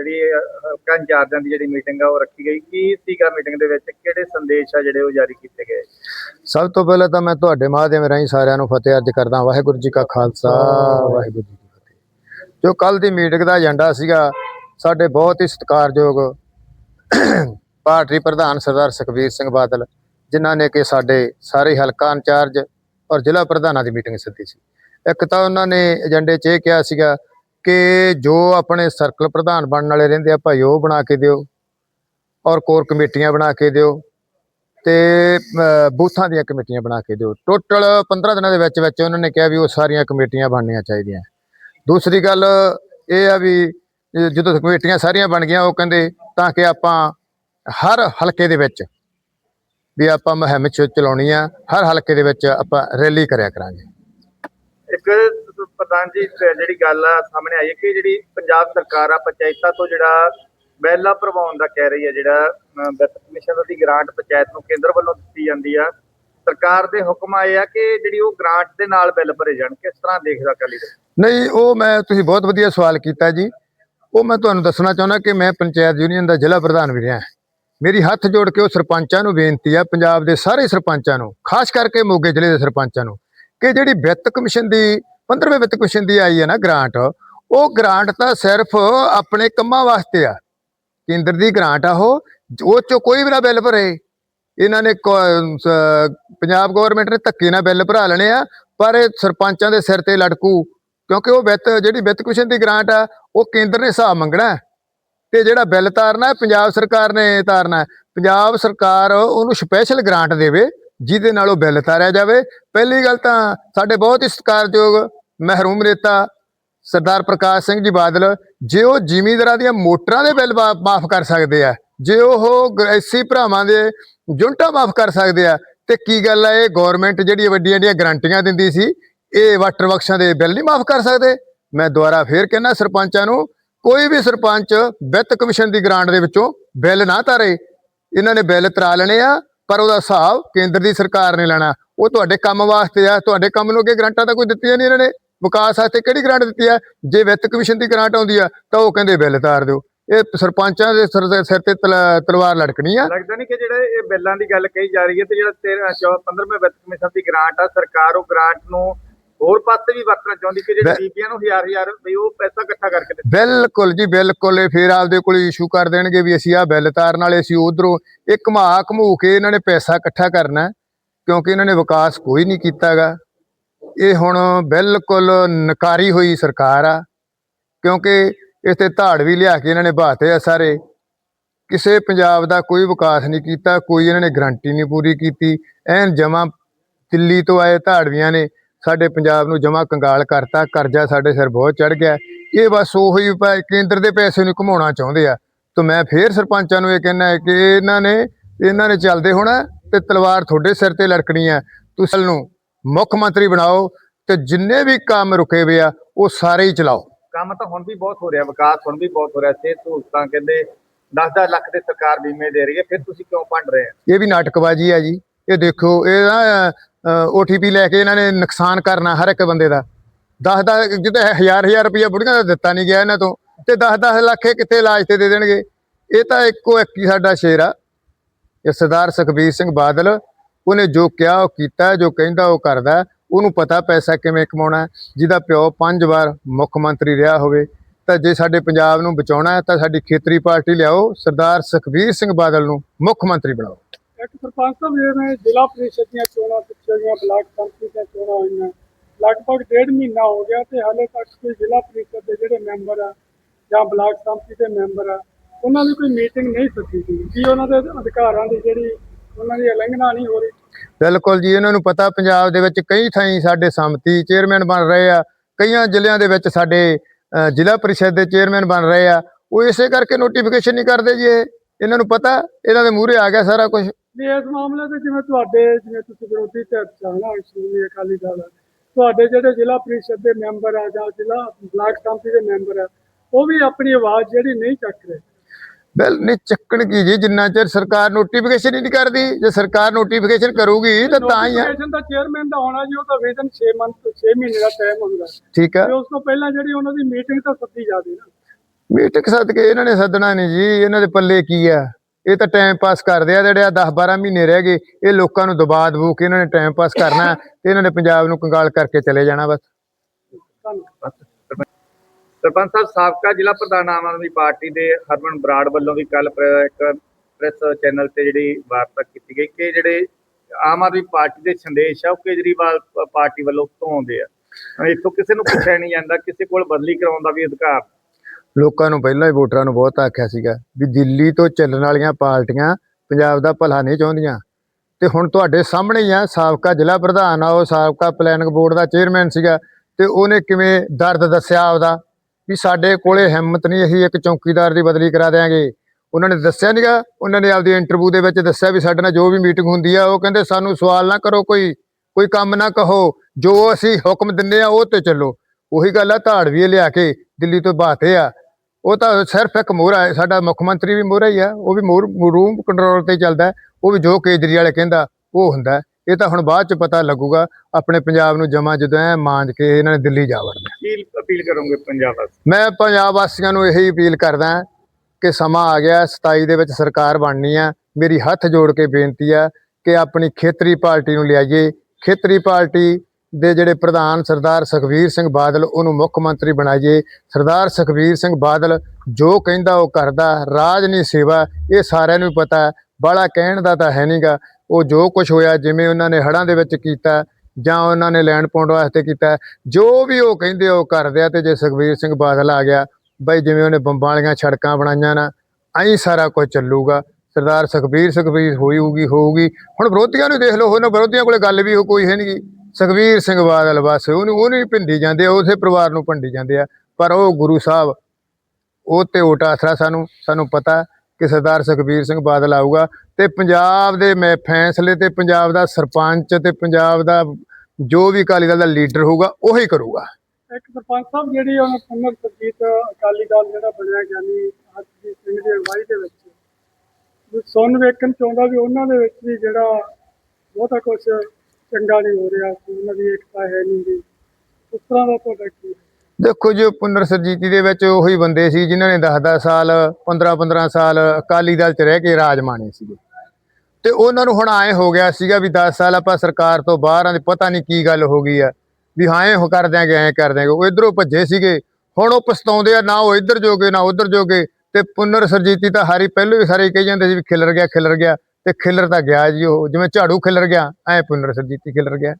ਜਿਹੜੀ ਕੰਚਾਰਜਾਂ ਦੀ ਜਿਹੜੀ ਮੀਟਿੰਗ ਆ, ਉਹ ਰੱਖੀ ਗਈ। ਕੀ ਸੀਗਾ ਮੀਟਿੰਗ ਦੇ ਵਿੱਚ? ਕਿਹੜੇ ਸੰਦੇਸ਼ ਆ ਜਿਹੜੇ ਉਹ ਜਾਰੀ ਕੀਤੇ ਗਏ? ਸਭ ਤੋਂ ਪਹਿਲਾਂ ਤਾਂ ਮੈਂ ਤੁਹਾਡੇ ਮਾਧਿਅਮ ਰਾਹੀਂ ਸਾਰਿਆਂ ਨੂੰ ਫਤਿਹ ਅਰਜ ਕਰਦਾ ਵਾਹਿਗੁਰੂ ਜੀ ਕਾ ਖਾਲਸਾ, ਵਾਹਿਗੁਰੂ ਜੀ ਕੀ ਫਤਿਹ। ਜੋ ਕੱਲ ਦੀ ਮੀਟਿੰਗ ਦਾ ਏਜੰਡਾ ਸੀਗਾ, ਸਾਡੇ ਬਹੁਤ ਹੀ ਸਤਿਕਾਰਯੋਗ ਪਾਰਟੀ ਪ੍ਰਧਾਨ ਸਰਦਾਰ ਸੁਖਬੀਰ ਸਿੰਘ ਬਾਦਲ, ਜਿਨ੍ਹਾਂ ਨੇ ਕਿ ਸਾਡੇ ਸਾਰੇ ਹਲਕਾ ਇੰਚਾਰਜ ਔਰ ਜ਼ਿਲ੍ਹਾ ਪ੍ਰਧਾਨਾਂ ਦੀ ਮੀਟਿੰਗ ਸੱਦੀ ਸੀ। ਇੱਕ ਤਾਂ ਉਹਨਾਂ ਨੇ ਏਜੰਡੇ 'ਚ ਇਹ ਕਿਹਾ ਸੀਗਾ ਕਿ ਜੋ ਆਪਣੇ ਸਰਕਲ ਪ੍ਰਧਾਨ ਬਣਨ ਵਾਲੇ ਰਹਿੰਦੇ ਆ, ਭਾਈ ਉਹ ਬਣਾ ਕੇ ਦਿਓ ਔਰ ਕੋਰ ਕਮੇਟੀਆਂ ਬਣਾ ਕੇ ਦਿਓ ਤੇ ਬੂਥਾਂ ਦੀਆਂ ਕਮੇਟੀਆਂ ਬਣਾ ਕੇ ਦਿਓ। ਟੋਟਲ 15 ਦਿਨਾਂ ਦੇ ਵਿੱਚ ਵਿੱਚ ਉਹਨਾਂ ਨੇ ਕਿਹਾ ਵੀ ਉਹ ਸਾਰੀਆਂ ਕਮੇਟੀਆਂ ਬਣਨੀਆਂ ਚਾਹੀਦੀਆਂ। ਦੂਸਰੀ ਗੱਲ ਇਹ ਆ ਵੀ ਜਦੋਂ ਕਮੇਟੀਆਂ ਸਾਰੀਆਂ ਬਣ ਗਈਆਂ, ਉਹ ਕਹਿੰਦੇ ਤਾਂ ਕਿ ਆਪਾਂ ਹਰ ਹਲਕੇ ਦੇ ਵਿੱਚ ਵੀ ਆਪਾਂ ਮੁਹਿੰਮ ਚਲਾਉਣੀ ਆ, ਹਰ ਹਲਕੇ ਦੇ ਵਿੱਚ ਆਪਾਂ ਰੈਲੀ ਕਰਿਆ ਕਰਾਂਗੇ। ਇੱਕ ਪ੍ਰਧਾਨ ਜੀ ਜਿਹੜੀ ਗੱਲ ਆ ਸਾਹਮਣੇ ਆਈ ਹੈ ਕਿ ਜਿਹੜੀ ਪੰਜਾਬ ਸਰਕਾਰ ਆ, ਪੰਚਾਇਤਾਂ ਤੋਂ ਜਿਹੜਾ ਮਹਿਲਾ ਪ੍ਰਵਾਉਣ ਦਾ ਕਹਿ ਰਹੀ ਹੈ, ਜਿਹੜਾ ਵਿੱਤ ਕਮਿਸ਼ਨ ਦੀ ਗ੍ਰਾਂਟ ਪੰਚਾਇਤ ਨੂੰ ਕੇਂਦਰ ਵੱਲੋਂ ਦਿੱਤੀ ਜਾਂਦੀ ਆ। ਸਰਕਾਰ ਦੇ ਹੁਕਮ ਆਏ ਆ ਕਿ ਜਿਹੜੀ ਉਹ ਗ੍ਰਾਂਟ ਦੇ ਨਾਲ ਬਿੱਲ ਭਰੇ ਜਾਣ। ਕਿਸ ਤਰ੍ਹਾਂ ਦੇਖਦਾ ਅਕਾਲੀ ਨਹੀਂ, ਉਹ ਮੈਂ, ਤੁਸੀਂ ਬਹੁਤ ਵਧੀਆ ਸਵਾਲ ਕੀਤਾ ਜੀ। ਉਹ ਮੈਂ ਤੁਹਾਨੂੰ ਦੱਸਣਾ ਚਾਹੁੰਦਾ ਕਿ ਮੈਂ ਪੰਚਾਇਤ ਯੂਨੀਅਨ ਦਾ ਜ਼ਿਲ੍ਹਾ ਪ੍ਰਧਾਨ ਵੀ ਰਿਹਾ। ਮੇਰੀ ਹੱਥ ਜੋੜ ਕੇ ਉਹ ਸਰਪੰਚਾਂ ਨੂੰ ਬੇਨਤੀ ਆ, ਪੰਜਾਬ ਦੇ ਸਾਰੇ ਸਰਪੰਚਾਂ ਨੂੰ, ਖਾਸ ਕਰਕੇ ਮੋਗੇ ਜ਼ਿਲ੍ਹੇ ਦੇ ਸਰਪੰਚਾਂ ਨੂੰ, ਕਿ ਜਿਹੜੀ ਵਿੱਤ ਕਮਿਸ਼ਨ ਦੀ 15ਵੇਂ ਵਿੱਤ ਕਮਿਸ਼ਨ ਦੀ ਆਈ ਹੈ ਨਾ ਗ੍ਰਾਂਟ ਉਹ ਗ੍ਰਾਂਟ ਤਾਂ ਸਿਰਫ ਆਪਣੇ ਕੰਮਾਂ ਵਾਸਤੇ ਆ। ਕੇਂਦਰ ਦੀ ਗ੍ਰਾਂਟ ਆ ਉਹ ਉਹ ਚੋਂ ਕੋਈ ਵੀ ਨਾ ਬਿੱਲ ਭਰੇ। ਇਹਨਾਂ ਨੇ ਕੋ- ਪੰਜਾਬ ਗਵਰਨਮੈਂਟ ਨੇ ਧੱਕੇ ਨਾਲ ਬਿੱਲ ਭਰਾ ਲੈਣੇ ਆ, ਪਰ ਇਹ ਸਰਪੰਚਾਂ ਦੇ ਸਿਰ ਤੇ ਲੜਕੂ ਕਿਉਂਕਿ ਉਹ ਵਿੱਤ, ਜਿਹੜੀ ਵਿੱਤ ਕਮਿਸ਼ਨ ਦੀ ਗ੍ਰਾਂਟ ਆ, ਉਹ ਕੇਂਦਰ ਨੇ ਹਿਸਾਬ ਮੰਗਣਾ ਹੈ। ਤੇ ਜਿਹੜਾ ਬਿੱਲ ਤਾਰਨਾ ਪੰਜਾਬ ਸਰਕਾਰ ਨੇ ਤਾਰਨਾ ਪੰਜਾਬ ਸਰਕਾਰ ਉਹਨੂੰ ਸਪੈਸ਼ਲ ਗ੍ਰਾਂਟ ਦੇਵੇ, ਜਿਹਦੇ ਨਾਲ ਉਹ ਬਿੱਲ ਤਾਰਿਆ ਜਾਵੇ। ਪਹਿਲੀ ਗੱਲ ਤਾਂ ਸਾਡੇ ਬਹੁਤ ਹੀ ਸਤਿਕਾਰਯੋਗ ਮਹਿਰੂਮ ਨੇਤਾ ਸਰਦਾਰ ਪ੍ਰਕਾਸ਼ ਸਿੰਘ ਜੀ ਬਾਦਲ, ਜੇ ਉਹ ਜ਼ਿਮੀਂਦਾਰਾਂ ਦੀਆਂ ਮੋਟਰਾਂ ਦੇ ਬਿੱਲ ਮਾਫ ਕਰ ਸਕਦੇ ਆ, ਜੇ ਉਹ ਐਸੀ ਭਰਾਵਾਂ ਦੇ ਯੂਨਿਟਾਂ ਮਾਫ ਕਰ ਸਕਦੇ ਆ, ਤੇ ਕੀ ਗੱਲ ਆ, ਇਹ ਗਵਰਨਮੈਂਟ ਜਿਹੜੀ ਵੱਡੀਆਂ ਵੱਡੀਆਂ ਗਰੰਟੀਆਂ ਦਿੰਦੀ ਸੀ, ਇਹ ਵਾਟਰ ਬਕਸਾਂ ਦੇ ਬਿੱਲ ਨਹੀਂ ਮਾਫ ਕਰ ਸਕਦੇ? ਮੈਂ ਦੁਬਾਰਾ ਫੇਰ ਕਹਿੰਦਾ ਸਰਪੰਚਾਂ ਨੂੰ, ਕੋਈ ਵੀ ਸਰਪੰਚ ਵਿੱਤ ਕਮਿਸ਼ਨ ਦੀ ਗ੍ਰਾਂਟ ਦੇ ਵਿੱਚੋਂ ਬਿੱਲ ਨਾ ਤਾਰੇ, ਇਹਨਾਂ ਨੇ ਬਿੱਲ ਤਰਾ ਲੈਣੇ ਆ, ਪਰ ਉਹਦਾ ਹਿਸਾਬ ਕੇਂਦਰ ਦੀ ਸਰਕਾਰ ਨੇ ਲੈਣਾ, ਉਹ ਤੁਹਾਡੇ ਕੰਮ ਵਾਸਤੇ ਆ, ਤੁਹਾਡੇ ਕੰਮ ਨੂੰ ਅੱਗੇ ਗ੍ਰਾਂਟਾਂ ਤਾਂ ਕੋਈ ਦਿੱਤੀਆਂ ਨਹੀਂ ਇਹਨਾਂ ਨੇ। ਵਿਕਾਸ ਵਾਸਤੇ ਕਿਹੜੀ ਗ੍ਰਾਂਟ ਦਿੱਤੀ ਆ ਜੇ ਵਿੱਤ ਕਮਿਸ਼ਨ ਦੀ ਗ੍ਰਾਂਟ ਆਉਂਦੀ ਆ ਤਾਂ ਉਹ ਕਹਿੰਦੇ ਬਿੱਲ ਤਾਰ ਦਿਓ। ਇਹ ਸਰਪੰਚਾਂ ਦੇ ਸਿਰ ਦੇ ਸਿਰ ਤੇ ਤਲ- ਤਲਵਾਰ ਲਟਕਣੀ ਆ। ਲੱਗਦਾ ਨਹੀਂ ਕਿ ਜਿਹੜੇ ਇਹ ਬਿੱਲਾਂ ਦੀ ਗੱਲ ਕਹੀ ਜਾ ਰਹੀ ਹੈ ਤੇ ਜਿਹੜਾ 13 15ਵੇਂ ਵਿੱਤ ਕਮਿਸ਼ਨ ਦੀ ਗ੍ਰਾਂਟ ਆ ਸਰਕਾਰ ਉਹ ਗ੍ਰਾਂਟ ਨੂੰ ਹੋਰ ਪਾਸੇ ਵੀ ਵਰਤਣਾ ਚਾਹੁੰਦੀ ਕਿ ਜਿਹੜੇ ਬੀਬੀਆਂ ਨੂੰ ਹਜ਼ਾਰ ਹਜ਼ਾਰ ਵੀ ਉਹ ਪੈਸਾ ਇਕੱਠਾ ਕਰਕੇ ਦੇ ਬਿਲਕੁਲ ਜੀ ਬਿਲਕੁਲ। ਇਹ ਫਿਰ ਆਪਦੇ ਕੋਲ ਇਸ਼ੂ ਕਰ ਦੇਣਗੇ ਵੀ ਅਸੀਂ ਆ ਬਿੱਲ ਤਾਰਨ ਵਾਲੇ ਅਸੀਂ ਉਧਰੋਂ। ਇਹ ਘਮਾ ਘਮੂ ਕੇ ਇਹਨਾਂ ਨੇ ਪੈਸਾ ਇਕੱਠਾ ਕਰਨਾ ਹੈ, ਕਿਉਂਕਿ ਇਹਨਾਂ ਨੇ ਵਿਕਾਸ ਕੋਈ ਨਹੀਂ ਕੀਤਾਗਾ ਇਹ ਹੁਣ ਬਿਲਕੁਲ ਨਕਾਰੀ ਹੋਈ ਸਰਕਾਰ ਆ, ਕਿਉਂਕਿ ਇਸ ਤੇ ਧਾੜ ਵੀ ਲਿਆ ਕੇ ਇਹਨਾਂ ਨੇ ਬਹਾਤੇ ਆ ਸਾਰੇ। ਕਿਸੇ ਪੰਜਾਬ ਦਾ ਕੋਈ ਵਿਕਾਸ ਨਹੀਂ ਕੀਤਾ, ਕੋਈ ਇਹਨਾਂ ਨੇ ਗਰੰਟੀ ਨਹੀਂ ਪੂਰੀ ਕੀਤੀ। ਐਨ ਜਮਾ ਦਿੱਲੀ ਤੋਂ ਆਏ ਧਾੜਵੀਆਂ ਨੇ ਸਾਡੇ ਪੰਜਾਬ ਨੂੰ ਜਮਾ ਕੰਗਾਲ ਕਰਤਾ, ਕਰਜ਼ਾ ਸਾਡੇ ਸਿਰ ਬਹੁਤ ਚੜ ਗਿਆ। ਇਹ ਬਸ ਉਹੀ ਪ- ਕੇਂਦਰ ਦੇ ਪੈਸੇ ਨੂੰ ਘਮਾਉਣਾ ਚਾਹੁੰਦੇ ਆ। ਤਾਂ ਮੈਂ ਫੇਰ ਸਰਪੰਚਾਂ ਨੂੰ ਇਹ ਕਹਿਣਾ ਹੈ ਕਿ ਇਹਨਾਂ ਨੇ ਇਹਨਾਂ ਨੇ ਚੱਲਦੇ ਹੋਣਾ ਤੇ ਤਲਵਾਰ ਤੁਹਾਡੇ ਸਿਰ ਤੇ ਲੜਕਣੀ ਹੈ ਤੁਸੀਂ ਨੂੰ ਮੁੱਖ ਮੰਤਰੀ ਬਣਾਓ ਤੇ ਜਿੰਨੇ ਵੀ ਕੰਮ ਰੁਕੇ ਹੋਏ ਆ ਉਹ ਸਾਰੇ ਹੀ ਚਲਾਓ। ਕੰਮ ਤਾਂ ਹੁਣ ਵੀ ਬਹੁਤ ਹੋ ਰਿਹਾ ਵਿਕਾਸ ਹੁਣ ਵੀ ਬਹੁਤ ਹੋ ਰਿਹਾ ਸਿਹਤ ਸਹੂਲਤਾਂ ਕਹਿੰਦੇ 10-10 ਲੱਖ ਦੇ ਸਰਕਾਰ ਬੀਮੇ ਦੇ ਰਹੀ ਹੈ ਫਿਰ ਤੁਸੀਂ ਕਿਉਂ ਭੰਡ ਰਹੇ ਹੋ? ਇਹ ਵੀ ਨਾਟਕਬਾਜ਼ੀ ਹੈ ਜੀ। ਇਹ ਦੇਖੋ ਇਹ ਨਾ ਓਟੀਪੀ ਲੈ ਕੇ ਇਹਨਾਂ ਨੇ ਨੁਕਸਾਨ ਕਰਨਾ ਹਰ ਇੱਕ ਬੰਦੇ ਦਾ। 10 10 ਜਿੱਤੇ ਹਜ਼ਾਰ ਹਜ਼ਾਰ ਰੁਪਇਆ ਬੁੜੀਆਂ ਦਾ ਦਿੱਤਾ ਨਹੀਂ ਗਿਆ ਇਹਨਾਂ ਤੋਂ ਤੇ 10 10 ਲੱਖ ਇਹ ਕਿੱਥੇ ਇਲਾਜ ਤੇ ਦੇ ਦੇਣਗੇ? ਇਹ ਤਾਂ ਇੱਕੋ ਇੱਕ ਹੀ ਸਾਡਾ ਸ਼ੇਰ ਆ। ਇਹ ਸਰਦਾਰ ਸੁਖਬੀਰ ਸਿੰਘ ਬਾਦਲ ਉਹਨੇ ਜੋ ਕਿਹਾ, ਉਹ ਕੀਤਾ, ਜੋ ਕਹਿੰਦਾ, ਉਹ ਕਰਦਾ ਉਹਨੂੰ ਪਤਾ ਪੈਸਾ ਕਿਵੇਂ ਕਮਾਉਣਾ ਜਿਹਦਾ ਪਿਓ ਪੰਜ ਵਾਰ ਮੁੱਖ ਮੰਤਰੀ ਰਿਹਾ ਹੋਵੇ, ਤਾਂ ਜੇ ਸਾਡੇ ਪੰਜਾਬ ਨੂੰ ਬਚਾਉਣਾ ਹੈ, ਤਾਂ ਸਾਡੀ ਖੇਤਰੀ ਪਾਰਟੀ ਲਿਆਓ, ਸਰਦਾਰ ਸੁਖਬੀਰ ਸਿੰਘ ਬਾਦਲ ਨੂੰ ਮੁੱਖ ਮੰਤਰੀ ਬਣਾਓ। ਇੱਕ ਸਰਪੰਚ ਸਾਹਿਬ, ਜਿਵੇਂ ਜ਼ਿਲ੍ਹਾ ਪ੍ਰੀਸ਼ਦ ਦੀਆਂ ਚੋਣਾਂ ਪਿੱਛੇ ਬਲਾਕ ਸੰਮਤੀ ਦੀਆਂ ਚੋਣਾਂ ਹੋਈਆਂ, ਲਗਭਗ ਡੇਢ ਮਹੀਨਾ ਹੋ ਗਿਆ ਤੇ ਹਾਲੇ ਤੱਕ ਕੋਈ ਜ਼ਿਲ੍ਹਾ ਪ੍ਰੀਸ਼ਦ ਦੇ ਜਿਹੜੇ ਮੈਂਬਰ ਆ ਜਾਂ ਬਲਾਕ ਸੰਮਤੀ ਦੇ ਮੈਂਬਰ ਆ, ਉਹਨਾਂ ਦੀ ਕੋਈ ਮੀਟਿੰਗ ਨਹੀਂ ਸੱਦੀ ਸੀ ਕੀ ਉਹਨਾਂ ਦੇ ਅਧਿਕਾਰਾਂ ਦੀ ਜਿਹੜੀ ਉਹਨਾਂ ਦੀ ਉਲੰਘਣਾ ਨਹੀਂ ਹੋ ਰਹੀ। ਬਿਲਕੁਲ ਜੀ ਇਹਨਾਂ ਨੂੰ ਪਤਾ ਪੰਜਾਬ ਦੇ ਵਿੱਚ ਕਈ ਥਾਈਂ ਸਾਡੇ ਸੰਮਤੀ ਚੇਅਰਮੈਨ ਬਣ ਰਹੇ ਆ ਕਈਆਂ ਜ਼ਿਲ੍ਹਿਆਂ ਦੇ ਵਿੱਚ ਸਾਡੇ ਜ਼ਿਲ੍ਹਾ ਪ੍ਰੀਸ਼ਦ ਦੇ ਚੇਅਰਮੈਨ ਬਣ ਰਹੇ ਆ। ਉਹ ਇਸੇ ਕਰਕੇ ਨੋਟੀਫਿਕੇਸ਼ਨ ਨਹੀਂ ਕਰਦੇ ਜੀ ਇਹ। ਇਹਨਾਂ ਨੂੰ ਪਤਾ ਇਹਨਾਂ ਦੇ ਮੂਹਰੇ ਆ ਗਿਆ ਸਾਰਾ ਕੁਝ ਇਸ ਮਾਮਲੇ ਤੇ ਜਿਵੇਂ ਤੁਹਾਡੇ ਜਿਵੇਂ ਤੁਸੀਂ ਵਿਰੋਧੀ ਧਿਰ ਚਾਹਣਾ ਸ਼੍ਰੋਮਣੀ ਅਕਾਲੀ ਦਲ ਤੁਹਾਡੇ ਜਿਹੜੇ ਜ਼ਿਲ੍ਹਾ ਪ੍ਰੀਸ਼ਦ ਦੇ ਮੈਂਬਰ ਆ ਜਾਂ ਜ਼ਿਲ੍ਹਾ ਬਲਾਕ ਸੰਮਤੀ ਦੇ ਮੈਂਬਰ ਆ ਉਹ ਵੀ ਆਪਣੀ ਆਵਾਜ਼ ਜਿਹੜੀ ਨਹੀਂ ਚੱਕ ਰਹੇ। ਬਿਲ ਨਹੀਂ ਚੱਕਣ ਕੀ ਜੀ ਜਿੰਨਾ ਚਿਰ ਸਰਕਾਰ ਨੋਟੀਫਿਕੇਸ਼ਨ ਹੀ ਨਹੀਂ ਕਰਦੀ ਜੇ ਸਰਕਾਰ ਨੋਟੀਫਿਕੇਸ਼ਨ ਕਰੂਗੀ ਤਾਂ ਤਾਂ ਹੀ ਆ। ਨੋਟੀਫਿਕੇਸ਼ਨ ਦਾ ਚੇਅਰਮੈਨ ਦਾ ਹੋਣਾ ਜੀ ਉਹ ਤਾਂ ਵਿਦਨ 6 ਮੰਥ 6 ਮਹੀਨੇ ਦਾ ਟਾਈਮ ਹੁੰਦਾ। ਠੀਕ ਆ। ਤੇ ਉਸ ਤੋਂ ਪਹਿਲਾਂ ਜਿਹੜੀ ਉਹਨਾਂ ਦੀ ਮੀਟਿੰਗ ਤਾਂ ਸੱਦੀ ਜਾਦੀ ਨਾ। ਮੀਟਿੰਗ ਸੱਦ ਕੇ ਇਹਨਾਂ ਨੇ ਸੱਦਣਾ ਨਹੀਂ ਜੀ ਇਹਨਾਂ ਦੇ ਪੱਲੇ ਕੀ ਆ? ਇਹ ਤਾਂ ਟਾਈਮ ਪਾਸ ਕਰਦੇ ਆ ਜਿਹੜੇ ਆ 10 12 ਮਹੀਨੇ ਰਹਿ ਗਏ ਇਹ ਲੋਕਾਂ ਨੂੰ ਦਬਾ ਦਬੂ ਕੇ ਇਹਨਾਂ ਨੇ ਟਾਈਮ ਪਾਸ ਕਰਨਾ ਤੇ ਇਹਨਾਂ ਨੇ ਪੰਜਾਬ ਨੂੰ ਕੰਗਾਲ ਕਰਕੇ ਚਲੇ ਜਾਣਾ ਬਸ। ਧੰਨਵਾਦ। ਸਰਪੰਚ ਸਾਹਿਬ, ਸਾਬਕਾ ਜ਼ਿਲ੍ਹਾ ਪ੍ਰਧਾਨ ਆਮ ਆਦਮੀ ਪਾਰਟੀ ਦੇ ਹਰਮਨ ਬਰਾੜ ਵੱਲੋਂ ਵੀ ਕੱਲ ਇੱਕ ਪ੍ਰੈਸ ਚੈਨਲ ਤੇ ਜਿਹੜੀ ਵਾਰਤਾ ਕੀਤੀ ਗਈ ਕਿ ਜਿਹੜੇ ਆਮ ਆਦਮੀ ਪਾਰਟੀ ਦੇ ਸੰਦੇਸ਼ ਆ, ਉਹ ਕੇਜਰੀਵਾਲ ਪਾਰਟੀ ਵੱਲੋਂ ਤੋਂ ਆ। ਅਹ ਕਿਸੇ ਨੂੰ ਪੁੱਛਿਆ ਨਹੀਂ ਜਾਂਦਾ, ਕਿਸੇ ਕੋਲ ਬਦਲੀ ਕਰਾਉਣ ਦਾ ਵੀ ਅਧਿਕਾਰ। ਲੋਕਾਂ ਨੂੰ ਪਹਿਲਾਂ ਹੀ ਵੋਟਰਾਂ ਨੂੰ ਬਹੁਤ ਆਖਿਆ ਸੀਗਾ ਵੀ ਦਿੱਲੀ ਤੋਂ ਚੱਲਣ ਵਾਲੀਆਂ ਪਾਰਟੀਆਂ ਪੰਜਾਬ ਦਾ ਭਲਾ ਨਹੀਂ ਚਾਹੁੰਦੀਆਂ। ਤੇ ਹੁਣ ਤੁਹਾਡੇ ਸਾਹਮਣੇ ਹੀ ਆ, ਸਾਬਕਾ ਜ਼ਿਲ੍ਹਾ ਪ੍ਰਧਾਨ ਆ, ਉਹ ਸਾਬਕਾ ਪਲੈਨਿੰਗ ਬੋਰਡ ਦਾ ਚੇਅਰਮੈਨ ਸੀਗਾ ਤੇ ਉਹਨੇ ਕਿਵੇਂ ਦਰਦ ਦੱਸਿਆ ਆਪਦਾ? ਵੀ ਸਾਡੇ ਕੋਲੇ ਹਿੰਮਤ ਨਹੀਂ, ਅਸੀਂ ਇੱਕ ਚੌਕੀਦਾਰ ਦੀ ਬਦਲੀ ਕਰਾ ਦਿਆਂਗੇ। ਉਹਨਾਂ ਨੇ ਦੱਸਿਆ ਨਹੀਂਗਾ ਉਹਨਾਂ ਨੇ ਆਪਦੀ ਇੰਟਰਵਿਊ ਦੇ ਵਿੱਚ ਦੱਸਿਆ ਵੀ ਸਾਡੇ ਨਾਲ ਜੋ ਵੀ ਮੀਟਿੰਗ ਹੁੰਦੀ ਆ, ਉਹ ਕਹਿੰਦੇ ਸਾਨੂੰ ਸਵਾਲ ਨਾ ਕਰੋ ਕੋਈ ਕੋਈ ਕੰਮ ਨਾ ਕਹੋ। ਜੋ ਅਸੀਂ ਹੁਕਮ ਦਿੰਦੇ ਆ, ਉਹ ਤੇ ਚੱਲੋ। ਉਹੀ ਗੱਲ ਆ, ਧਾੜ ਵੀ ਲਿਆ ਕੇ ਦਿੱਲੀ ਤੋਂ ਬਾਤੇ ਆ। ਉਹ ਤਾਂ ਸਿਰਫ ਇੱਕ ਮੋਹਰਾ ਹੈ, ਸਾਡਾ ਮੁੱਖ ਮੰਤਰੀ ਵੀ ਮੋਹਰਾ ਹੀ ਆ, ਉਹ ਵੀ ਮੋਹਰ ਰੂਮ ਕੰਟਰੋਲ ਤੇ ਚੱਲਦਾ ਉਹ ਵੀ ਜੋ ਕੇਜਰੀਵਾਲ ਕਹਿੰਦਾ, ਉਹ ਹੁੰਦਾ ਇਹ ਤਾਂ ਹੁਣ ਬਾਅਦ ਚ ਪਤਾ ਲੱਗੂਗਾ, ਆਪਣੇ ਪੰਜਾਬ ਨੂੰ ਜਮਾ ਜਦੋਂ ਐ ਮਾਂਜ ਕੇ ਇਹਨਾਂ ਨੇ ਦਿੱਲੀ ਜਾ ਵੜਨਾ। ਅਪੀਲ ਕਰੋਗੇ ਪੰਜਾਬ ਵਾਸਤੇ ਮੈਂ ਪੰਜਾਬ ਵਾਸੀਆਂ ਨੂੰ ਇਹੀ ਅਪੀਲ ਕਰਦਾ ਕਿ ਸਮਾਂ ਆ ਗਿਆ 27 ਦੇ ਵਿੱਚ ਸਰਕਾਰ ਬਣਨੀ ਆ ਮੇਰੀ ਹੱਥ ਜੋੜ ਕੇ ਬੇਨਤੀ ਆ ਕਿ ਆਪਣੀ ਖੇਤਰੀ ਪਾਰਟੀ ਨੂੰ ਲਿਆਈਏ। ਖੇਤਰੀ ਪਾਰਟੀ ਦੇ ਜਿਹੜੇ ਪ੍ਰਧਾਨ ਸਰਦਾਰ ਸੁਖਬੀਰ ਸਿੰਘ ਬਾਦਲ, ਉਹਨੂੰ ਮੁੱਖ ਮੰਤਰੀ ਬਣਾਈਏ। ਸਰਦਾਰ ਸੁਖਬੀਰ ਸਿੰਘ ਬਾਦਲ ਜੋ ਕਹਿੰਦਾ, ਉਹ ਕਰਦਾ। ਰਾਜ ਨਹੀਂ ਸੇਵਾ, ਇਹ ਸਾਰਿਆਂ ਨੂੰ ਪਤਾ ਹੈ। ਕਹਿਣ ਦਾ ਤਾਂ ਹੈ ਨਹੀਂਗਾ ਉਹ ਜੋ ਕੁਝ ਹੋਇਆ, ਜਿਵੇਂ ਉਹਨਾਂ ਨੇ ਹੜਾਂ ਦੇ ਵਿੱਚ ਕੀਤਾ ਜਾਂ ਉਹਨਾਂ ਨੇ ਲੈਂਡ ਪਾਉਣ ਵਾਸਤੇ ਕੀਤਾ ਜੋ ਵੀ ਉਹ ਕਹਿੰਦੇ ਉਹ ਕਰਦੇ ਆ, ਤੇ ਜੇ ਸੁਖਬੀਰ ਸਿੰਘ ਬਾਦਲ ਆ ਗਿਆ, ਬਈ ਜਿਵੇਂ ਉਹਨੇ ਬੰਬਾਂ ਵਾਲੀਆਂ ਸੜਕਾਂ ਬਣਾਈਆਂ ਨਾ, ਐਂ ਸਾਰਾ ਕੁਝ ਚੱਲੂਗਾ। ਸਰਦਾਰ ਸੁਖਬੀਰ ਸੁਖਬੀਰ ਹੋਈ ਹੋਊਗੀ ਹੋਊਗੀ। ਹੁਣ ਵਿਰੋਧੀਆਂ ਨੂੰ ਦੇਖ ਲਓ, ਉਹਨਾਂ ਵਿਰੋਧੀਆਂ ਕੋਲੇ ਗੱਲ ਵੀ ਉਹ ਕੋਈ ਹੈ ਨਹੀਂ। ਸੁਖਬੀਰ ਸਿੰਘ ਬਾਦਲ ਬਸ, ਉਹਨੂੰ ਉਹਨੂੰ ਹੀ ਭਿੰਡੀ ਜਾਂਦੇ ਆ, ਉਸੇ ਪਰਿਵਾਰ ਨੂੰ ਭੰਡੀ ਜਾਂਦੇ ਆ। ਪਰ ਉਹ ਗੁਰੂ ਸਾਹਿਬ, ਉਹ ਤੇ ਓਟ ਆਸਰਾ ਸਾਨੂੰ ਸਾਨੂੰ ਪਤਾ ਕਿ ਸਰਦਾਰ ਸੁਖਬੀਰ ਸਿੰਘ ਬਾਦਲ ਆਊਗਾ। ਤੇ ਪੰਜਾਬ ਦੇ ਮੈਂ ਫੈਸਲੇ ਤੇ ਪੰਜਾਬ ਦਾ ਸਰਪੰਚ ਤੇ ਪੰਜਾਬ ਦਾ ਜੋ ਵੀ ਅਕਾਲੀ ਦਲ ਦਾ ਲੀਡਰ ਹੋਊਗਾ ਉਹੀ ਕਰੂਗਾ। ਇੱਕ ਸਰਪੰਚ ਸਾਹਿਬ ਜਿਹੜੀ ਉਹਨਾਂ ਪੁਨਰ ਸਰਜੀਤ ਅਕਾਲੀ ਦਲ ਜਿਹੜਾ ਬਣਿਆ ਗਿਆਨੀ ਹਰਜੀਤ ਸਿੰਘ ਦੀ ਅਗਵਾਈ ਦੇ ਵਿੱਚ ਵੀ ਸੁਣ ਵੇਖਣ ਚਾਹੁੰਦਾ ਵੀ ਉਹਨਾਂ ਦੇ ਵਿੱਚ ਵੀ ਜਿਹੜਾ ਬਹੁਤਾ ਕੁਝ ਚੰਗਾ ਨਹੀਂ ਹੋ ਰਿਹਾ ਉਹਨਾਂ ਦੀ ਏਕਤਾ ਹੈ ਨਹੀਂ ਗੀ ਉਸ ਤਰ੍ਹਾਂ ਦਾ ਤੁਹਾਡਾ ਕੀ? ਦੇਖੋ ਜੀ ਪੁਨਰ ਸਰਜੀਤੀ ਦੇ ਵਿੱਚ ਉਹੀ ਬੰਦੇ ਸੀ ਜਿਨ੍ਹਾਂ ਨੇ 10-10 ਸਾਲ 15-15 ਸਾਲ ਅਕਾਲੀ ਦਲ 'ਚ ਰਹਿ ਕੇ ਰਾਜ ਮਾਣੇ ਸੀਗੇ। ਤੇ ਉਹਨਾਂ ਨੂੰ ਹੁਣ ਐ ਹੋ ਗਿਆ ਸੀਗਾ ਵੀ 10 ਸਾਲ ਆਪਾਂ ਸਰਕਾਰ ਤੋਂ ਬਾਹਰ ਆਂ ਤੇ ਪਤਾ ਨਹੀਂ ਕੀ ਗੱਲ ਹੋ ਗਈ ਆ। ਵੀ ਹਾਂ, ਐ ਕਰ ਦਿਆਂਗੇ ਐ ਕਰ ਦਿਆਂਗੇ ਉਹ ਇਧਰੋਂ ਭੱਜੇ ਸੀਗੇ। ਹੁਣ ਉਹ ਪਛਤਾਉਂਦੇ ਆ, ਨਾ ਉਹ ਇੱਧਰ ਜੋਗੇ, ਨਾ ਉੱਧਰ ਜੋਗੇ। ਤੇ ਪੁਨਰ ਸਰਜੀਤੀ ਤਾਂ ਹਾਰੀ ਪਹਿਲਾਂ ਵੀ ਸਾਰੇ ਕਹੀ ਜਾਂਦੇ ਸੀ ਵੀ ਖਿਲਰ ਗਿਆ ਖਿਲਰ ਗਿਆ। ਤੇ ਖਿਲਰ ਤਾਂ ਗਿਆ ਜੀ ਉਹ, ਜਿਵੇਂ ਝਾੜੂ ਖਿਲਰ ਗਿਆ, ਐ ਪੁਨਰ ਸਰਜੀਤੀ ਖਿਲਰ ਗਿਆ।